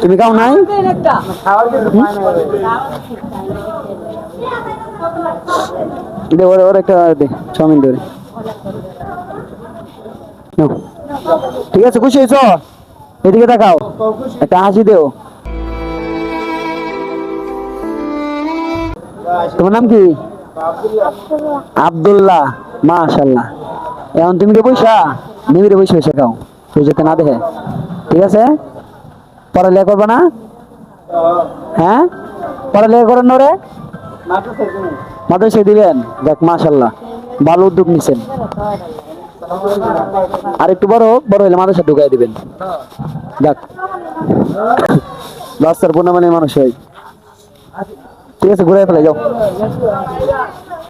তুমি খাও নাই? দে, ওর একটা দে, চাউমিন দে ঠিক আছে, খুশি হয়েছ? এদিকে দেখাও। একটা হাসি দেও। তোমার নাম কি? আব্দুল্লাহ। মাশাল্লাহ এখন তুমি কে বইসা নিবিড়ে বসে বসে খাও। তুই যাতে না দেখে। ঠিক আছে? পড়ালেখা করবে না? হ্যাঁ? পড়ালেখা করেন না রে মাদ্রাসায় দিবেন? দেখ মাশাল্লাহ ভালো উদ্যোগ নিছেন। আর একটু বড় হোক, বড় হলে মাদ্রাসা ঢুকাই দিবেন। দেখ। রাস্তার পূর্ণমানের মানুষ হয়। ঠিক আছে ঘুরে ফেলে যাও।